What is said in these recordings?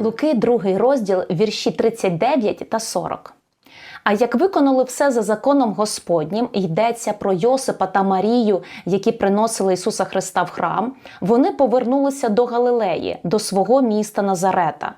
Луки, другий розділ, вірші 39 та 40. А як виконали все за законом Господнім, йдеться про Йосипа та Марію, які приносили Ісуса Христа в храм, вони повернулися до Галилеї, до свого міста Назарета.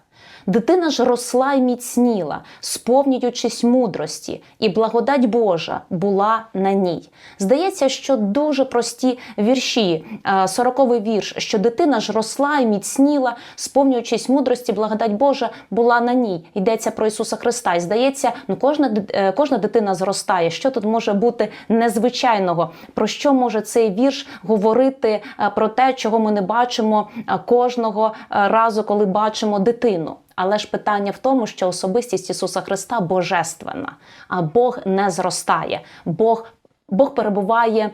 Дитина ж росла й міцніла, сповнюючись мудрості, і благодать Божа була на ній. Здається, що дуже прості вірші, е, сороковий вірш, що дитина ж росла і міцніла, сповнюючись мудрості, благодать Божа була на ній. Йдеться про Ісуса Христа. І здається, ну кожна е, кожна дитина зростає. Що тут може бути незвичайного? Про що може цей вірш говорити е, про те, чого ми не бачимо кожного разу, коли бачимо дитину? Але ж питання в тому, що особистість Ісуса Христа божественна, а Бог не зростає. Бог Бог перебуває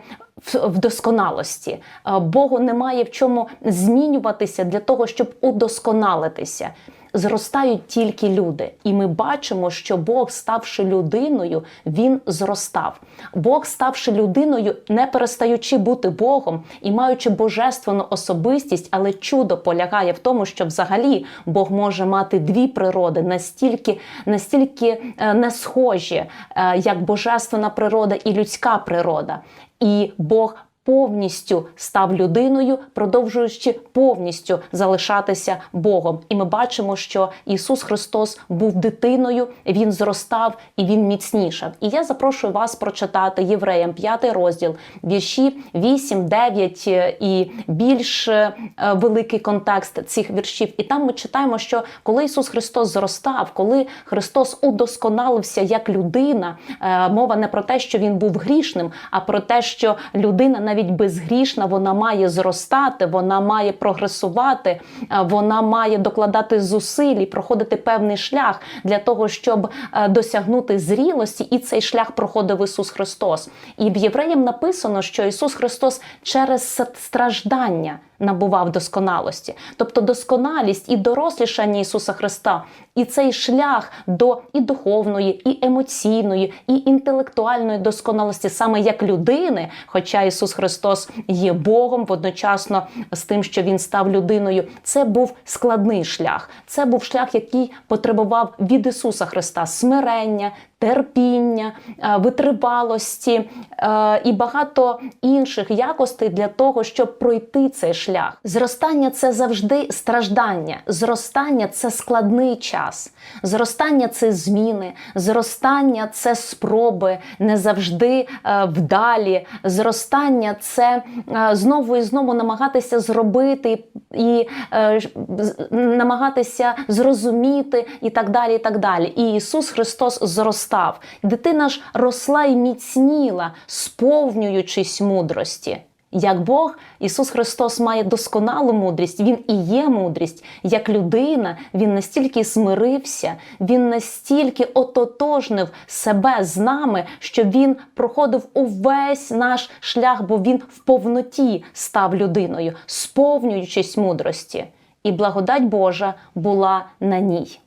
в, досконалості. Е, Богу немає в чому змінюватися для того, щоб удосконалитися. Зростають тільки люди, і ми бачимо, що Бог, ставши людиною, він зростав. Бог, ставши людиною, не перестаючи бути Богом і маючи божественну особистість, але чудо полягає в тому, що взагалі Бог може мати дві природи настільки, настільки е, не схожі, е, як божественна природа і людська природа. І Бог повністю став людиною, продовжуючи повністю залишатися Богом. І ми бачимо, що Ісус Христос був дитиною, Він зростав і Він міцнішав. І я запрошую вас прочитати Євреям 5 розділ, вірші 8, 9 і більш е, великий контекст цих віршів. І там ми читаємо, що коли Ісус Христос зростав, коли Христос удосконалився як людина, е, мова не про те, що він був грішним, а про те, що людина навіть безгрішна, вона має зростати, вона має прогресувати, е, вона має докладати зусиль і проходити певний шлях для того, щоб е, досягнути зрілості, і цей шлях проходив Ісус Христос. І в Євреям написано, що Ісус Христос через страждання набував досконалості, тобто досконалість і дорослішання Ісуса Христа, і цей шлях до і духовної, і емоційної, і інтелектуальної досконалості, саме як людини, хоча Ісус Христос є Богом водночасно з тим, що Він став людиною, це був складний шлях. Це був шлях, який потребував від Ісуса Христа смирення, терпіння, е, витривалості е, і багато інших якостей для того, щоб пройти цей шлях. Зростання це завжди страждання. Зростання це складний час. Зростання це зміни, зростання це спроби, не завжди е, вдалі. Зростання це знову і знову намагатися зробити і намагатися зрозуміти і так далі. І так далі. І Ісус Христос зростав. Дитина ж росла і міцніла, сповнюючись мудрості. Як Бог, Ісус Христос має досконалу мудрість, Він і є мудрість. Як людина, Він настільки смирився, Він настільки ототожнив себе з нами, що Він проходив увесь наш шлях, бо Він в повноті став людиною, сповнюючись мудрості. І благодать Божа була на ній.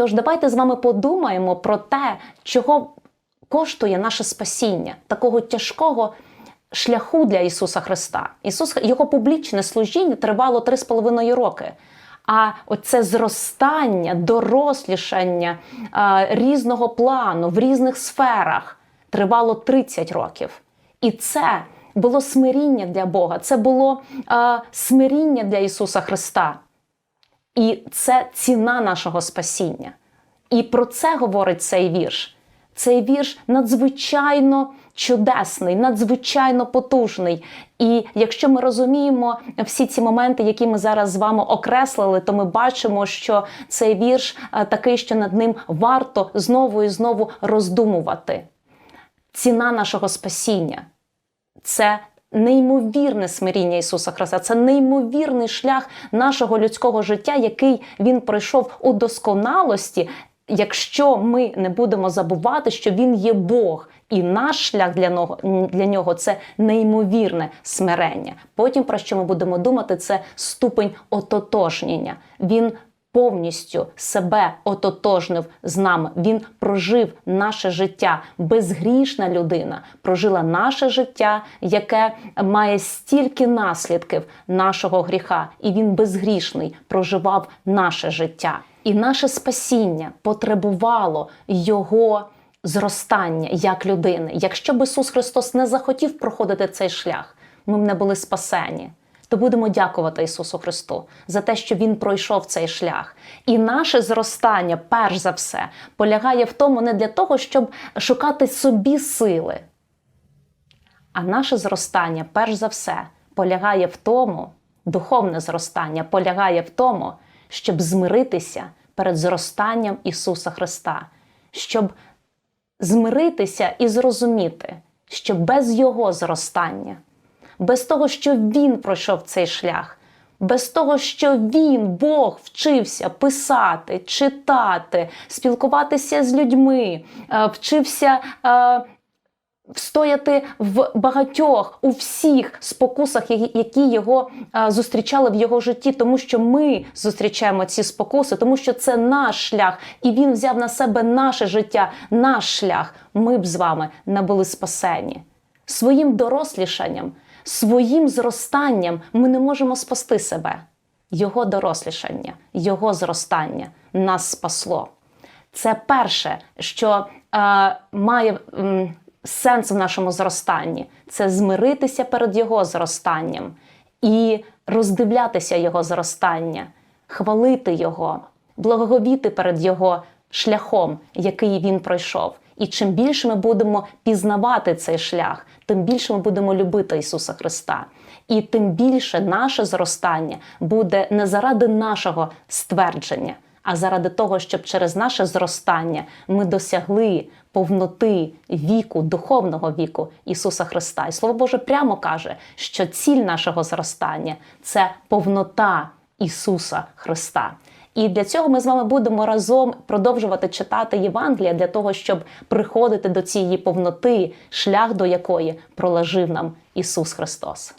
Тож давайте з вами подумаємо про те, чого коштує наше спасіння, такого тяжкого шляху для Ісуса Христа. Ісус, Його публічне служіння тривало 3,5 роки. А оце зростання, дорослішання а, різного плану в різних сферах тривало 30 років. І це було смиріння для Бога, це було а, смиріння для Ісуса Христа. І це ціна нашого спасіння. І про це говорить цей вірш. Цей вірш надзвичайно чудесний, надзвичайно потужний. І якщо ми розуміємо всі ці моменти, які ми зараз з вами окреслили, то ми бачимо, що цей вірш е, такий, що над ним варто знову і знову роздумувати. Ціна нашого спасіння це неймовірне смиріння Ісуса Христа, це неймовірний шлях нашого людського життя, який Він пройшов у досконалості, якщо ми не будемо забувати, що Він є Бог. І наш шлях для нього, для нього це неймовірне смирення. Потім про що ми будемо думати, це ступень ототожнення. Він повністю себе ототожнив з нами. Він прожив наше життя. Безгрішна людина прожила наше життя, яке має стільки наслідків нашого гріха, і він безгрішний проживав наше життя. І наше спасіння потребувало його зростання як людини. Якщо б Ісус Христос не захотів проходити цей шлях, ми б не були спасені. То будемо дякувати Ісусу Христу за те, що Він пройшов цей шлях. І наше зростання, перш за все, полягає в тому не для того, щоб шукати собі сили. А наше зростання, перш за все, полягає в тому, духовне зростання полягає в тому, щоб змиритися перед зростанням Ісуса Христа, щоб змиритися і зрозуміти, що без Його зростання, без того, що Він пройшов цей шлях, без того, що він, Бог, вчився писати, читати, спілкуватися з людьми, е, вчився. е, Встояти в багатьох у всіх спокусах, які- його е, зустрічали в його житті, тому що ми зустрічаємо ці спокуси, тому що це наш шлях, і він взяв на себе наше життя, наш шлях. Ми б з вами не були спасені. Своїм дорослішанням, своїм зростанням ми не можемо спасти себе. Його дорослішання, його зростання нас спасло. Це перше, що е, має м, сенс в нашому зростанні це змиритися перед його зростанням і роздивлятися його зростання, хвалити його, благоговіти перед його шляхом, який він пройшов. І чим більше ми будемо пізнавати цей шлях, тим більше ми будемо любити Ісуса Христа. І тим більше наше зростання буде не заради нашого ствердження, а заради того, щоб через наше зростання ми досягли повноти віку, духовного віку Ісуса Христа. І Слово Боже прямо каже, що ціль нашого зростання це повнота Ісуса Христа. І для цього ми з вами будемо разом продовжувати читати Євангелія для того, щоб приходити до цієї повноти, шлях до якої проложив нам Ісус Христос.